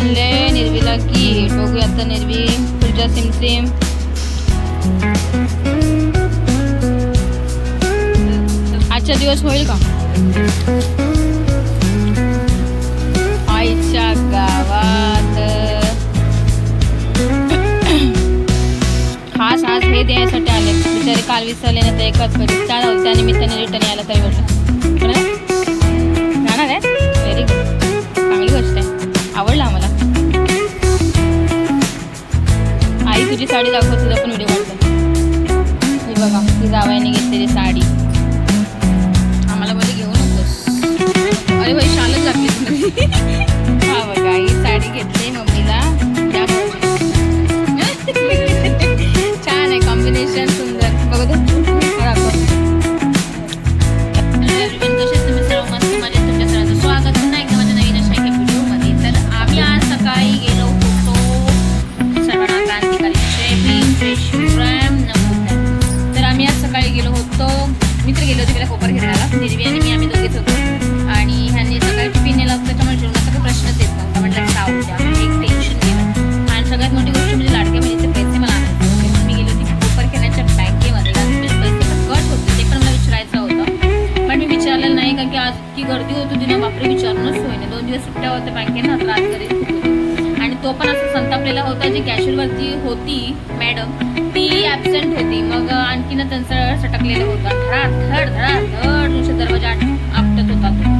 आणले निर्वीला की. बघूया आता निर्वी तुझ्या सिम सिम आजचा दिवस होईल का? आईच्या गावात. खास आज हे द्यायसाठी आले. बिचारे काल विसरले ना ते एकच बरी त्या त्या निमित्ताने रिटर्न यायला तरी म्हटलं जाणार आहे? तुझी साडी दाखव तुझा पण व्हिडिओ काढतो बघा ती जावयाने घेतलेली साडी. आम्हाला मध्ये घेऊ नकोस अरे भाई शालच लागली मॅडम ती ॲबसेंट होती. मग आणखीन त्यांचं सटकलेलं होतं. धडात धड धडात धड नुसते दरवाजा आपटत होता तो.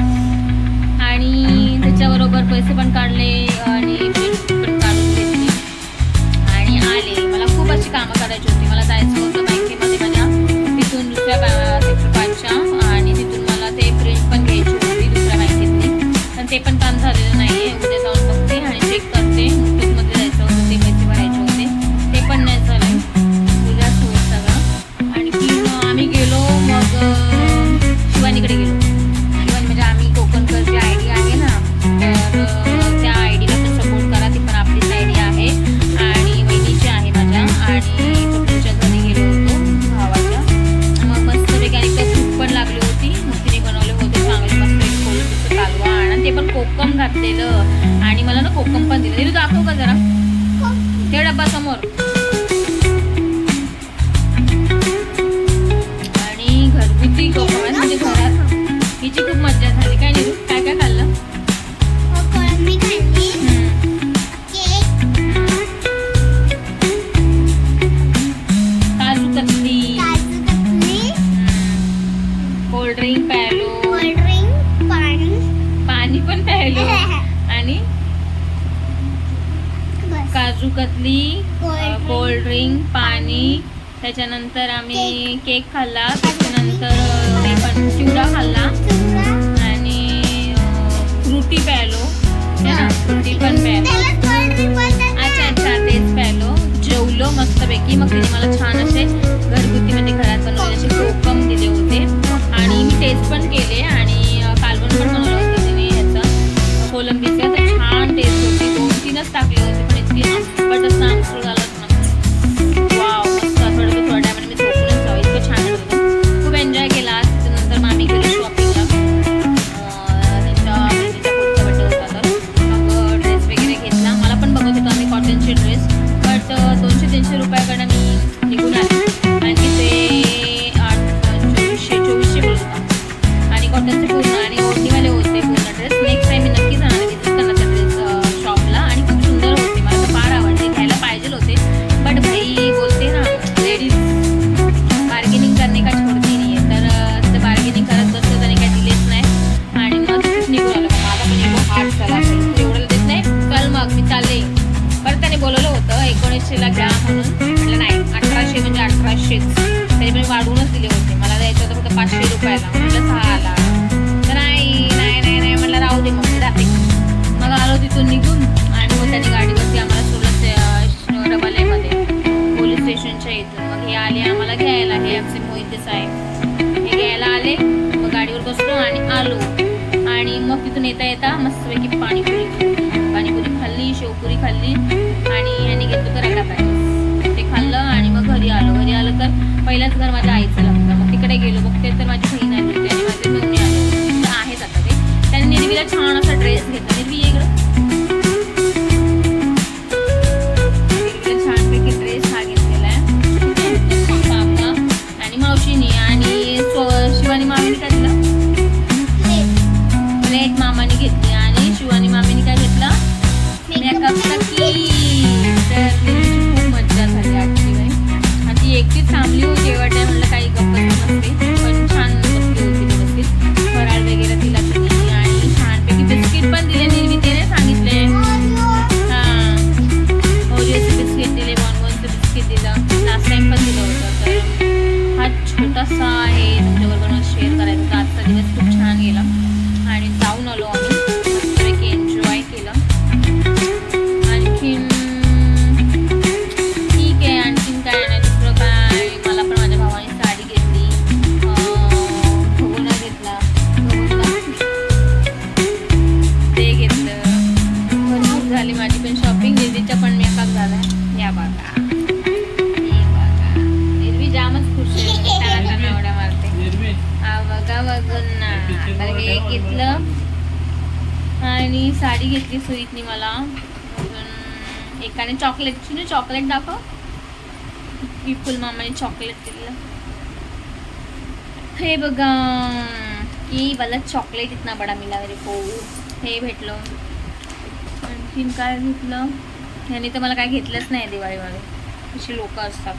आणि त्याच्याबरोबर पैसे पण काढले आणि पण काढून घेतली. आणि आले. मला खूप अशी कामं करायची होती. मला जायचं होतं बँकेमध्ये माझ्या तिथून दुसऱ्या सेक्टर आणि तिथून मला ते प्रिंट पण घ्यायची होती दुसऱ्या बँकेतली. पण ते पण काम झालेलं नाही. कोकम पण दिलं. दिलं दाखव का जरा? ते डब्बा समोर. आणि घरगुती कोकम आहे म्हणजे घरात. हिची खूप मजा झाली. काय नाही काय काय खाल्लं? कोळंबी खाल्ली हम्म. Cake kaju katli kaju katli cold drink प्यायलो cold drink पाणी. पाणी पण प्यायलो. आणि काजू कतली कोल्ड ड्रिंक पाणी. त्याच्यानंतर आम्ही केक. खाल्ला. त्याच्यानंतर हे पण चिवडा खाल्ला. आणि फ्रुटी प्यायलो है. ना फ्रुटी पण ना. अच्छा अच्छा तेच प्यायलो जेवलो मस्तपैकी. मग तिने मला छान असे घरगुती म्हणजे घरात बनवले असे कोकम दिले होते. आणि मी टेस्ट पण केले. आणि कालवण पण बनवलं होतं तिने ह्याचं कोलंबीचं. तर छान टेस्ट होती. दोन तीनच टाकले होते पण इतकी आंबट मग मी चालले. बरं त्याने बोलवलं होतं एकोणीसशेला घ्या म्हणून. म्हटलं नाही अठराशे म्हणजे अठराशेच. तरी पण वाढवूनच दिले होते. मला द्यायचं होतं फक्त पाचशे रुपयाला. म्हटलं सहाला तर नाही नाही नाही नाही. म्हटलं राहू दे मग राहते. मग आलो तिथून निघून आणि मग त्याने गाडीवरती आम्हाला सोडलं रबाल्यामध्ये पोलीस स्टेशनच्या इथून. मग हे आले आम्हाला घ्यायला. हे आमचे मोहिते साहेब. हे घ्यायला आले. मग गाडीवर बसलो आणि आलो. आणि मग तिथून येता येता मस्तपैकी पाणी पाणीपुरी खाल्ली आणि यांनी घेतलं तर पॅटीस ते खाल्लं आणि मग घरी आलो. घरी आलो तर पहिल्याच घर माझ्या आईचं लागतं मग तिकडे गेलो. बघते तर माझी बहीण आली होती आणि माझे मेवणे आले. तर आहेत आता ते. त्यांनी निर्वीला छान असा ड्रेस घेतला. म्हणजे निर्वी outside. आणि साडी घेतली सुईतनी मला. अजून एकाने चॉकलेट चिनू चॉकलेट दाखव. विपुल मामाने चॉकलेट दिलं हे बघा. की मला चॉकलेट इतना बडा मिला मेरे को हे भेटलं. आणखीन काय घेतलं ह्याने तर मला काय घेतलंच नाही दिवाळीमध्ये अशी लोक असतात.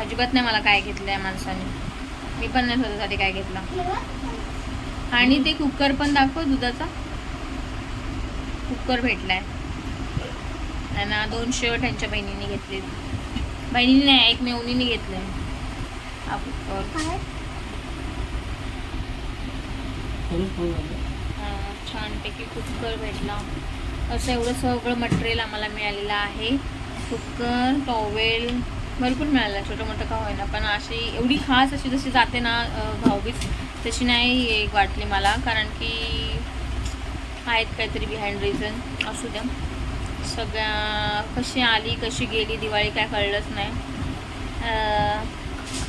अजिबात नाही मला काय घेतलं या माणसाने. मी पण नाही स्वतःसाठी काय घेतलं. आणि ते कुकर पण दाखव दुधाचा. कुकर भेटलाय. त्यांना दोन शर्ट त्यांच्या बहिणीने घेतले बहिणीने नाही एक मेवणीने घेतले हा कुकर. हा, छानपैकी कुकर भेटला. असं एवढं सगळं मटेरियल आम्हाला मिळालेलं आहे. कुकर टॉवेल भरपूर मिळालं. छोटं मोठं का होईना. पण अशी एवढी खास अशी जशी जाते ना भाऊबीज तशी नाही एक वाटली मला कारण की आहेत काहीतरी बिहाइंड रिझन असू द्या. सगळ्या कशी आली कशी गेली दिवाळी काय कळलंच नाही.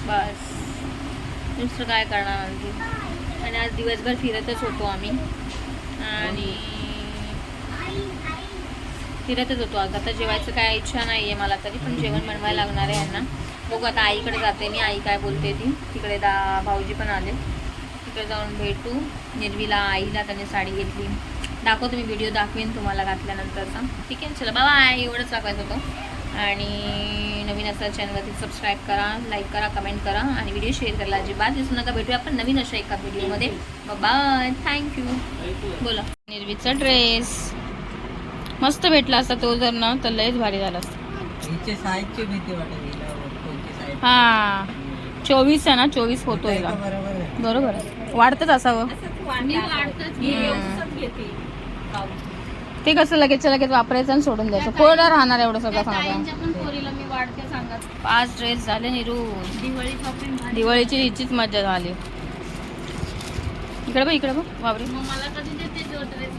बस. दुसरं काय करणार आणखी? आणि आज दिवसभर फिरतच होतो आम्ही. आणि फिरतच होतो. आज आता जेवायचं काय इच्छा नाही आहे मला तरी पण जेवण बनवायला लागणार आहे यांना. बघू आता आईकडे जाते मी. आई काय बोलते ती? तिकडे दा भाऊजी पण आले. तिकडे जाऊन भेटू. निर्वीला आईला त्याने साडी घेतली. दाखवतो मी व्हिडिओ दाखवेन तुम्हाला घातल्यानंतरचा. ठीक आहे चला बाबा एवढंच दाखवायचं होतं. आणि नवीन असाल चॅनलवरती सबस्क्राईब करा लाईक करा कमेंट करा आणि व्हिडिओ शेअर करायला अजिबात विसरू नका. भेटूया आपण नवीन अशा एका व्हिडिओमध्ये बाय थँक्यू बोला. निर्वीचा ड्रेस मस्त भेटला असता तो जर ना तर लयच भारी झाला असता. हा. चोवीस आहे ना चोवीस होतो आहे. वाढतच असावं. ते कसं लगेच लगेच वापरायचं आणि सोडून द्यायचं. कोरडं राहणार एवढं सगळं सांगा. पाच ड्रेस झाले निरू दिवाळीची हिचीच मजा झाली. इकडे बघ इकडे बघ वापरे मला कधी देते जो ड्रेस?